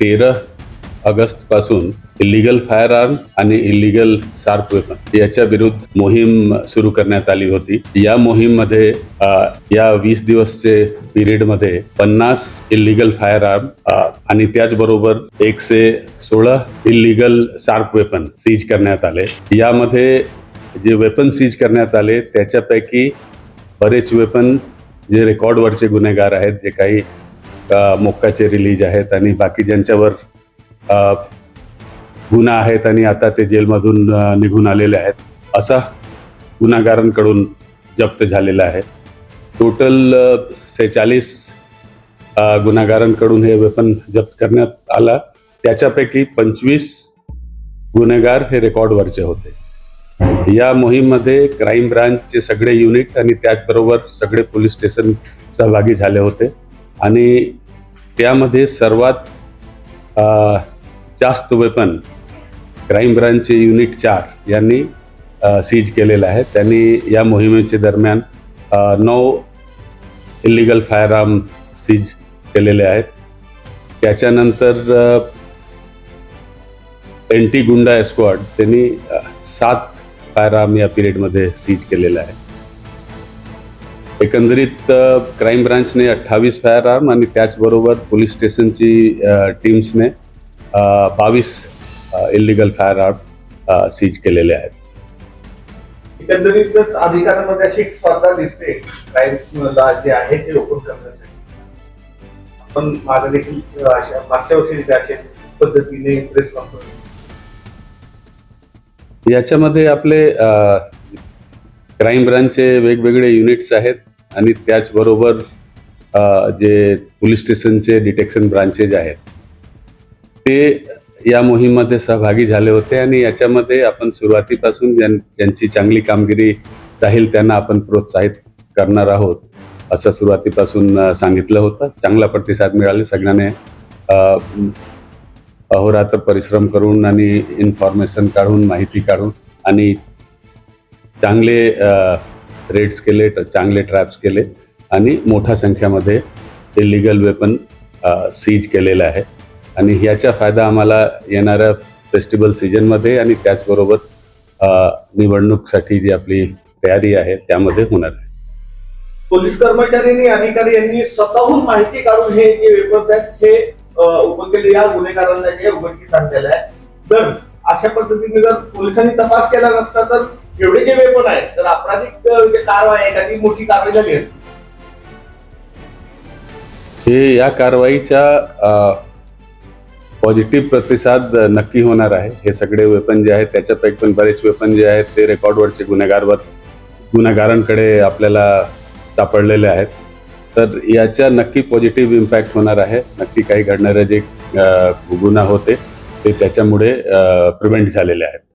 तेरा ऑगस्टपासून illegal fire arm आणि इलिगल शार्प वेपन याच्या विरुद्ध मोहीम सुरू करण्यात आली होती. या मोहीममध्ये या वीस दिवसचे पिरियडमध्ये पन्नास इलिगल फायर आर्म आणि त्याचबरोबर एकशे सोळा इलिगल शार्प वेपन सीज करण्यात आले. यामध्ये जे वेपन सीज करण्यात आले त्याच्यापैकी बरेच वेपन जे रेकॉर्डवरचे गुन्हेगार आहेत जे काही मोक्काचे रिलीज आहेत आणि बाकी ज्यांच्यावर गुन्हा आहेत आणि आता ते जेलमधून निघून आलेले आहेत असा गुन्हागारांकडून जप्त झालेला आहे. टोटल सेहेचाळीस गुन्हेगारांकडून हे वेपन जप्त करण्यात आला. त्याच्यापैकी पंचवीस गुन्हेगार हे रेकॉर्डवरचे होते. या मोहीममध्ये क्राईम ब्रांचचे सगळे युनिट आणि त्याचबरोबर सगळे पोलीस स्टेशन सहभागी झाले होते. आणि त्यामध्ये सर्वात जास्त वेपन क्राईम ब्रांचचे युनिट चार यांनी सीज केलेलं आहे त्यांनी या मोहिमेच्या दरम्यान नऊ इलिगल फायर आर्म सीज केलेले आहेत. त्याच्यानंतर एंटी गुंडा स्क्वॉड त्यांनी सात फायर आर्म या पिरियडमध्ये सीज केलेलं आहे एकंदरीत क्राईम ब्रांचने अठ्ठावीस फायर आर्म आणि त्याचबरोबर पोलीस स्टेशनची टीम्सने बावीस इलिगल फायर आर्म सीज केलेले आहेत. एकंदरीतच अधिकाऱ्यांमध्ये अशी एक स्पर्धा दिसते. क्राईमला जे आहे ते ओपन करण्यासाठी. आपण मागे देखील अशा मागच्या वर्षी अशाच पद्धतीने प्रेस कॉन्फरन्स याच्यामध्ये आपले क्राईम ब्रांचचे वेगवेगळे युनिट्स आहेत. आणि त्याचबरोबर जे पोलीस स्टेशनचे डिटेक्शन ब्रांचेस आहेत ते या मोहीममध्ये सहभागी झाले होते आणि याच्यामध्ये आपण सुरुवातीपासून ज्यां ज्यांची चांगली कामगिरी राहील त्यांना आपण प्रोत्साहित करणार आहोत असं सुरुवातीपासून सांगितलं होतं. चांगला प्रतिसाद मिळाले. सगळ्यांनी अहोरात्र परिश्रम करून आणि इन्फॉर्मेशन काढून माहिती काढून आणि चांगले रेड्स केले चांगले ट्रॅप्स केले आणि मोठ्या संख्यामध्ये इलिगल वेपन सीज केलेलं आहे. आणि ह्याचा फायदा आम्हाला येणाऱ्या फेस्टिवल सीजनमध्ये आणि त्याचबरोबर निवडणूकसाठी जी आपली तयारी आहे त्यामध्ये होणार आहे. पोलीस कर्मचाऱ्यांनी अधिकारी यांनी स्वतःहून माहिती काढून हे जे वेपन्स आहेत हे ओपन केले. या गुन्हेगारांना जे उघडकीस आणलेलं आहे. तर अशा पद्धतीने जर पोलिसांनी तपास केला नसता तर एवढे जे वेपन आहेत तर आपराधिक कारवाई एखादी मोठी कारवाई झाली असते. हे या कारवाईचा पॉझिटिव्ह प्रतिसाद नक्की होणार आहे. हे सगळे वेपन जे आहेत त्याच्यापैकी पण बरेच वेपन जे आहेत ते रेकॉर्डवरचे गुन्हेगारवर गुन्हेगारांकडे आपल्याला सापडलेले आहेत. तर याच्या नक्की पॉझिटिव्ह इम्पॅक्ट होणार आहे. नक्की काही घडणारे जे गुन्हा होते ते त्याच्यामुळे प्रिव्हेंट झालेले आहेत.